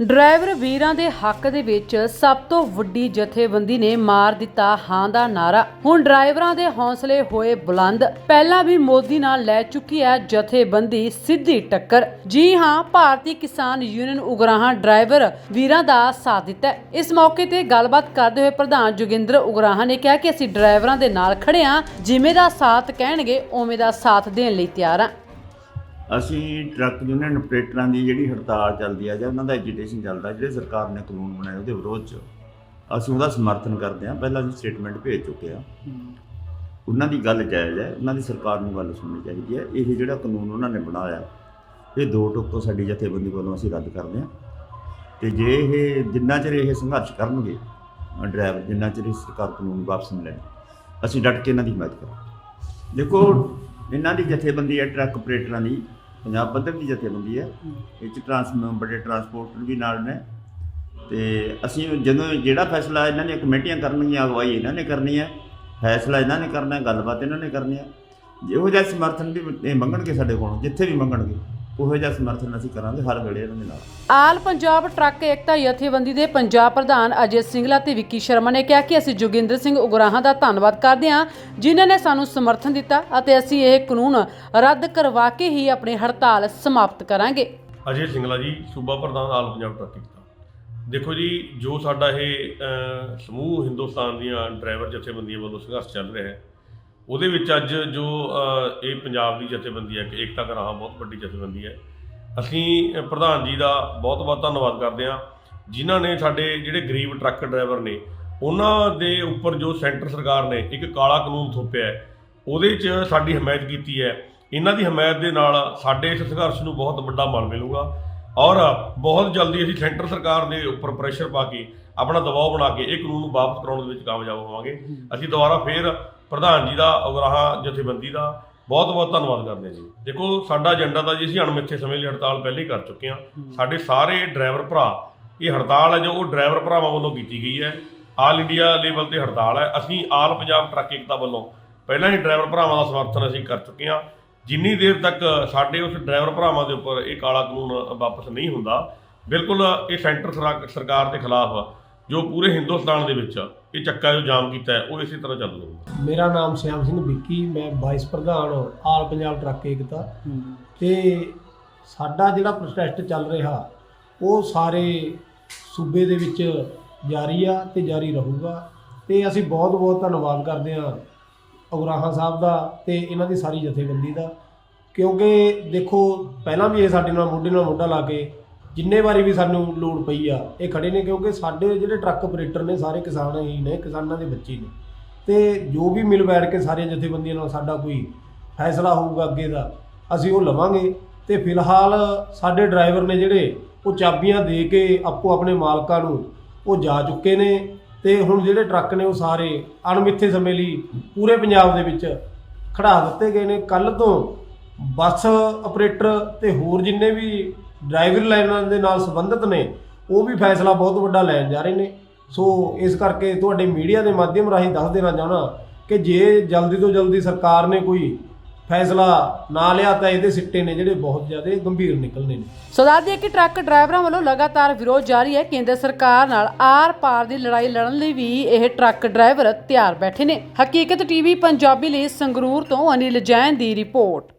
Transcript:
Driver ਵੀਰਾਂ ਦੇ ਹੱਕ ਦੇ ਵਿੱਚ ਸਭ ਤੋਂ ਵੱਡੀ ਜਥੇਬੰਦੀ ਨੇ ਮਾਰ ਦਿੱਤਾ ਹਾਂ ਦਾ ਨਾਰਾ ਹੁਣ ਡਰਾਈਵਰਾਂ ਦੇ ਹੌਸਲੇ ਹੋਏ ਬੁਲੰਦ। ਪਹਿਲਾਂ ਵੀ ਮੋਦੀ ਨਾਲ ਲੈ ਚੁੱਕੀ ਹੈ ਜਥੇਬੰਦੀ ਸਿੱਧੀ ਟੱਕਰ। ਜੀ ਹਾਂ, ਭਾਰਤੀ ਕਿਸਾਨ ਯੂਨੀਅਨ ਉਗਰਾਹਾਂ ਡਰਾਈਵਰ ਵੀਰਾਂ ਦਾ ਸਾਥ ਦਿੱਤਾ ਇਸ ਮੌਕੇ ਤੇ ਗੱਲਬਾਤ ਕਰਦੇ ਹੋਏ ਪ੍ਰਧਾਨ ਜੋਗਿੰਦਰ ਉਗਰਾਹਾਂ ਨੇ ਕਿਹਾ ਕਿ ਅਸੀਂ ਡਰਾਈਵਰਾਂ ਦੇ ਨਾਲ ਖੜੇ ਹਾਂ, ਜਿਵੇਂ ਦਾ ਸਾਥ ਕਹਿਣਗੇ, ਉਵੇਂ ਦਾ ਸਾਥ ਦੇਣ ਲਈ ਤਿਆਰ ਹਾਂ। ਅਸੀਂ ਟਰੱਕ ਯੂਨੀਅਨ ਆਪਰੇਟਰਾਂ ਦੀ ਜਿਹੜੀ ਹੜਤਾਲ ਚੱਲਦੀ ਆ ਜਾਂ ਉਹਨਾਂ ਦਾ ਐਜੀਟੇਸ਼ਨ ਚੱਲਦਾ, ਜਿਹੜੇ ਸਰਕਾਰ ਨੇ ਕਾਨੂੰਨ ਬਣਾਏ ਉਹਦੇ ਵਿਰੋਧ 'ਚ, ਅਸੀਂ ਉਹਦਾ ਸਮਰਥਨ ਕਰਦੇ ਹਾਂ। ਪਹਿਲਾਂ ਅਸੀਂ ਸਟੇਟਮੈਂਟ ਭੇਜ ਚੁੱਕੇ ਆ ਉਹਨਾਂ ਦੀ ਗੱਲ ਜਾਇਜ਼ ਹੈ, ਉਹਨਾਂ ਦੀ ਸਰਕਾਰ ਨੂੰ ਗੱਲ ਸੁਣਨੀ ਚਾਹੀਦੀ ਹੈ। ਇਹ ਜਿਹੜਾ ਕਾਨੂੰਨ ਉਹਨਾਂ ਨੇ ਬਣਾਇਆ, ਇਹ ਦੋ ਟੋਕੋ ਸਾਡੀ ਜਥੇਬੰਦੀ ਵੱਲੋਂ ਅਸੀਂ ਰੱਦ ਕਰਦੇ ਹਾਂ। ਤੇ ਜੇ ਇਹ ਜਿੰਨਾ ਚਿਰ ਇਹ ਸੰਘਰਸ਼ ਕਰਨਗੇ ਡਰਾਈਵਰ ਜਿੰਨਾ ਚਿਰ ਇਹ ਸਰਕਾਰ ਕਾਨੂੰਨ ਵਾਪਸ ਨਹੀਂ ਲੈਣ ਅਸੀਂ ਡਟ ਕੇ ਇਹਨਾਂ ਦੀ ਹਮਾਇਤ ਕਰਾਂਗੇ। ਦੇਖੋ, ਇਹਨਾਂ ਦੀ ਜਥੇਬੰਦੀ ਹੈ ਟਰੱਕ ਆਪਰੇਟਰਾਂ ਦੀ। ਪੰਜਾਬ ਪੱਧਰ ਦੀ ਜਥੇਬੰਦੀ ਹੈ। ਇਹ ਚ ਟਰਾਂਸ ਬੜੇ ਟਰਾਂਸਪੋਰਟਰ ਵੀ ਨਾਲ ਨੇ। ਤੇ ਅਸੀਂ ਜਦੋਂ ਜਿਹੜਾ ਫੈਸਲਾ ਇਹਨਾਂ ਦੀਆਂ ਕਮੇਟੀਆਂ ਕਰਨਗੀਆਂ ਅਗਵਾਈ ਇਹਨਾਂ ਨੇ ਕਰਨੀ ਹੈ। ਫੈਸਲਾ ਇਹਨਾਂ ਨੇ ਕਰਨਾ ਹੈ ਗੱਲਬਾਤ ਇਹਨਾਂ ਨੇ ਕਰਨੀ ਹੈ। ਜਿਹੋ ਜਿਹਾ ਸਮਰਥਨ ਵੀ ਇਹ ਮੰਗਣਗੇ ਸਾਡੇ ਕੋਲੋਂ ਜਿੱਥੇ ਵੀ ਮੰਗਣਗੇ। ਉਹੋ ਜਿਹਾ ਸਮਰਥਨ ਅਸੀਂ ਕਰਾਂਗੇ ਹਰ ਵੇਲੇ ਇਹਨਾਂ ਦੇ ਨਾਲ। ਆਲ ਪੰਜਾਬ ਟਰੱਕ ਏਕਤਾ ਜਥੇਬੰਦੀ ਦੇ ਪੰਜਾਬ ਪ੍ਰਧਾਨ ਅਜੇ ਸਿੰਗਲਾ ਤੇ ਵਿੱਕੀ ਸ਼ਰਮਾ ਨੇ ਕਿਹਾ ਕਿ ਅਸੀਂ ਜੋਗਿੰਦਰ ਸਿੰਘ ਉਗਰਾਹਾਂ ਦਾ ਧੰਨਵਾਦ ਕਰਦੇ ਹਾਂ ਜਿਨ੍ਹਾਂ ਨੇ ਸਾਨੂੰ ਸਮਰਥਨ ਦਿੱਤਾ ਅਤੇ ਅਸੀਂ ਇਹ ਕਾਨੂੰਨ ਰੱਦ ਕਰਵਾ ਕੇ ਹੀ ਆਪਣੀ ਹੜਤਾਲ ਸਮਾਪਤ ਕਰਾਂਗੇ। ਅਜੇ ਸਿੰਗਲਾ ਜੀ ਸੂਬਾ ਪ੍ਰਧਾਨ ਆਲ ਪੰਜਾਬ ਟਰੱਕ ਕੀਤਾ ਦੇਖੋ ਜੀ ਜੋ ਸਾਡਾ ਇਹ ਸਮੂਹ ਹਿੰਦੁਸਤਾਨ ਦੀਆਂ ਡਰਾਈਵਰ ਜਥੇਬੰਦੀਆਂ ਵੱਲੋਂ ਸੰਘਰਸ਼ ਚੱਲ ਰਿਹਾ ਹੈ ਉਹਦੇ ਵਿੱਚ ਅੱਜ ਜੋ ਇਹ ਪੰਜਾਬ ਦੀ ਜਥੇਬੰਦੀ ਹੈ ਕਿ ਏਕਤਾ ਗਰਾਹਾਂ ਬਹੁਤ ਵੱਡੀ ਜਥੇਬੰਦੀ ਹੈ। ਅਸੀਂ ਪ੍ਰਧਾਨ ਜੀ ਦਾ ਬਹੁਤ ਬਹੁਤ ਧੰਨਵਾਦ ਕਰਦੇ ਹਾਂ। ਜਿਨ੍ਹਾਂ ਨੇ ਸਾਡੇ ਜਿਹੜੇ ਗਰੀਬ ਟਰੱਕ ਡਰਾਈਵਰ ਨੇ, ਉਹਨਾਂ ਦੇ ਉੱਪਰ ਜੋ ਸੈਂਟਰ ਸਰਕਾਰ ਨੇ ਇੱਕ ਕਾਲਾ ਕਾਨੂੰਨ ਥੋਪਿਆ ਹੈ, ਉਹਦੇ 'ਚ ਸਾਡੀ ਹਮਾਇਤ ਕੀਤੀ ਹੈ। ਇਹਨਾਂ ਦੀ ਹਮਾਇਤ ਦੇ ਨਾਲ ਸਾਡੇ ਇਸ ਸੰਘਰਸ਼ ਨੂੰ ਬਹੁਤ ਵੱਡਾ ਮਨ ਮਿਲੂਗਾ। ਔਰ ਬਹੁਤ ਜਲਦੀ ਅਸੀਂ ਸੈਂਟਰ ਸਰਕਾਰ ਦੇ ਉੱਪਰ ਪ੍ਰੈਸ਼ਰ ਪਾ ਕੇ ਆਪਣਾ ਦਬਾਅ ਬਣਾ ਕੇ ਇਹ ਕਾਨੂੰਨ ਨੂੰ ਵਾਪਸ ਕਰਾਉਣ ਦੇ ਵਿੱਚ ਕਾਮਯਾਬ ਹੋਵਾਂਗੇ। ਅਸੀਂ ਦੁਬਾਰਾ ਫੇਰ ਪ੍ਰਧਾਨ ਜੀ ਦਾ ਉਗਰਾਹਾਂ ਜਥੇਬੰਦੀ ਦਾ ਬਹੁਤ ਬਹੁਤ ਧੰਨਵਾਦ ਕਰਦੇ ਹਾਂ ਜੀ। ਦੇਖੋ, ਸਾਡਾ ਏਜੰਡਾ ਤਾਂ ਜੀ ਅਸੀਂ ਅਣਮਿੱਥੇ ਸਮੇਂ ਲਈ ਹੜਤਾਲ ਪਹਿਲਾਂ ਹੀ ਕਰ ਚੁੱਕੇ ਹਾਂ। ਸਾਡੇ ਸਾਰੇ ਡਰਾਈਵਰ ਭਰਾ, ਇਹ ਹੜਤਾਲ ਹੈ ਜੋ ਉਹ ਡਰਾਈਵਰ ਭਰਾਵਾਂ ਵੱਲੋਂ ਕੀਤੀ ਗਈ ਹੈ। ਆਲ ਇੰਡੀਆ ਲੈਵਲ ਤੇ ਹੜਤਾਲ ਹੈ। ਅਸੀਂ ਆਲ ਪੰਜਾਬ ਟਰੱਕ ਏਕਤਾ ਵੱਲੋਂ ਪਹਿਲਾਂ ਹੀ ਡਰਾਈਵਰ ਭਰਾਵਾਂ ਦਾ ਸਮਰਥਨ ਅਸੀਂ ਕਰ ਚੁੱਕੇ ਹਾਂ। ਜਿੰਨੀ ਦੇਰ ਤੱਕ ਸਾਡੇ ਉਸ ਡਰਾਈਵਰ ਭਰਾਵਾਂ ਦੇ ਉੱਪਰ ਇਹ ਕਾਲਾ ਕਾਨੂੰਨ ਵਾਪਸ ਨਹੀਂ ਹੁੰਦਾ, ਬਿਲਕੁਲ ਇਹ ਸੈਂਟਰ ਸਰਾ- ਸਰਕਾਰ ਦੇ ਖਿਲਾਫ ਜੋ ਪੂਰੇ ਹਿੰਦੁਸਤਾਨ ਦੇ ਵਿੱਚ ਇਹ ਚੱਕਾ ਜੋ ਜਾਮ ਕੀਤਾ ਹੈ ਉਹ ਇਸੇ ਤਰ੍ਹਾਂ ਚੱਲ ਰਹੂਗਾ ਮੇਰਾ ਨਾਮ ਸ਼ਿਆਮ ਸਿੰਘ ਵਿੱਕੀ ਮੈਂ ਵਾਈਸ ਪ੍ਰਧਾਨ ਆਲ ਪੰਜਾਬ ਟਰੱਕ ਏਕਤਾ। ਤੇ ਸਾਡਾ ਜਿਹੜਾ ਪ੍ਰੋਟੈਸਟ ਚੱਲ ਰਿਹਾ ਉਹ ਸਾਰੇ ਸੂਬੇ ਦੇ ਵਿੱਚ ਜਾਰੀ ਆ ਤੇ ਜਾਰੀ ਰਹੂਗਾ। ਤੇ ਅਸੀਂ ਬਹੁਤ ਬਹੁਤ ਧੰਨਵਾਦ ਕਰਦੇ ਹਾਂ ਉਗਰਾਹਾਂ ਸਾਹਿਬ ਦਾ ਤੇ ਇਹਨਾਂ ਦੀ ਸਾਰੀ ਜਥੇਬੰਦੀ ਦਾ। ਕਿਉਂਕਿ ਦੇਖੋ ਪਹਿਲਾਂ ਵੀ ਇਹ ਸਾਡੇ ਨਾਲ ਮੋਢੇ ਨਾਲ ਮੋਢਾ ਲਾ ਕੇ ਜਿੰਨੇ ਵਾਰੀ ਵੀ ਸਾਨੂੰ ਲੋੜ ਪਈ ਆ, ਇਹ ਖੜੇ ਨੇ ਕਿਉਂਕਿ ਸਾਡੇ ਜਿਹੜੇ ਟਰੱਕ ਆਪਰੇਟਰ ਨੇ, ਸਾਰੇ ਕਿਸਾਨ ਹੀ ਨੇ, ਕਿਸਾਨਾਂ ਦੇ ਬੱਚੇ ਨੇ। ਤੇ ਜੋ ਵੀ ਮਿਲ ਬੈਠ ਕੇ ਸਾਰੀਆਂ ਜਥੇਬੰਦੀਆਂ ਨਾਲ ਸਾਡਾ ਕੋਈ ਫੈਸਲਾ ਹੋਊਗਾ ਅੱਗੇ ਦਾ, ਅਸੀਂ ਉਹ ਲਵਾਂਗੇ। ਤੇ ਫਿਲਹਾਲ ਸਾਡੇ ਡਰਾਈਵਰ ਨੇ ਜਿਹੜੇ ਉਹ ਚਾਬੀਆਂ ਦੇ ਕੇ ਆਪੋ ਆਪਣੇ ਮਾਲਕਾਂ ਨੂੰ ਉਹ ਜਾ ਚੁੱਕੇ ਨੇ। ਤੇ ਹੁਣ ਜਿਹੜੇ ਟਰੱਕ ਨੇ ਉਹ ਸਾਰੇ ਅਣਮਿੱਥੇ ਸਮੇਂ ਲਈ ਪੂਰੇ ਪੰਜਾਬ ਦੇ ਵਿੱਚ ਖੜਾ ਦਿੱਤੇ ਗਏ ਨੇ। ਕੱਲ ਤੋਂ ਬੱਸ ਆਪਰੇਟਰ ਤੇ ਹੋਰ ਜਿੰਨੇ ਵੀ ਡਰਾਈਵਰ ਲਾਈਨਾਂ ਦੇ ਨਾਲ ਸੰਬੰਧਿਤ ਨੇ, ਉਹ ਵੀ ਫੈਸਲਾ ਬਹੁਤ ਵੱਡਾ ਲੈਣ ਜਾ ਰਹੇ ਨੇ। ਸੋ ਇਸ ਕਰਕੇ ਤੁਹਾਡੇ ਮੀਡੀਆ ਦੇ ਮਾਧਿਅਮ ਰਾਹੀਂ ਦੱਸ ਦੇਣਾ ਚਾਹਣਾ ਕਿ ਜੇ ਜਲਦੀ ਤੋਂ ਜਲਦੀ ਸਰਕਾਰ ਨੇ ਕੋਈ ਫੈਸਲਾ ਨਾ ਲਿਆ ਤਾਂ ਇਹਦੇ ਸਿੱਟੇ ਨੇ ਜਿਹੜੇ ਬਹੁਤ ਜ਼ਿਆਦਾ ਗੰਭੀਰ ਨਿਕਲਣੇ ਨੇ। ਸੋ ਦੱਸ ਦਈਏ ਕਿ ਟਰੱਕ ਡਰਾਈਵਰਾਂ ਵੱਲੋਂ ਲਗਾਤਾਰ ਵਿਰੋਧ ਜਾਰੀ ਹੈ। ਕੇਂਦਰ ਸਰਕਾਰ ਨਾਲ ਆਰ-ਪਾਰ ਦੀ ਲੜਾਈ ਲੜਨ ਲਈ ਵੀ ਇਹ ਟਰੱਕ ਡਰਾਈਵਰ ਤਿਆਰ ਬੈਠੇ ਨੇ। ਹਕੀਕਤ ਟੀਵੀ ਪੰਜਾਬੀ ਲਈ ਸੰਗਰੂਰ ਤੋਂ ਅਨਿਲ ਜੈਨ ਦੀ ਰਿਪੋਰਟ।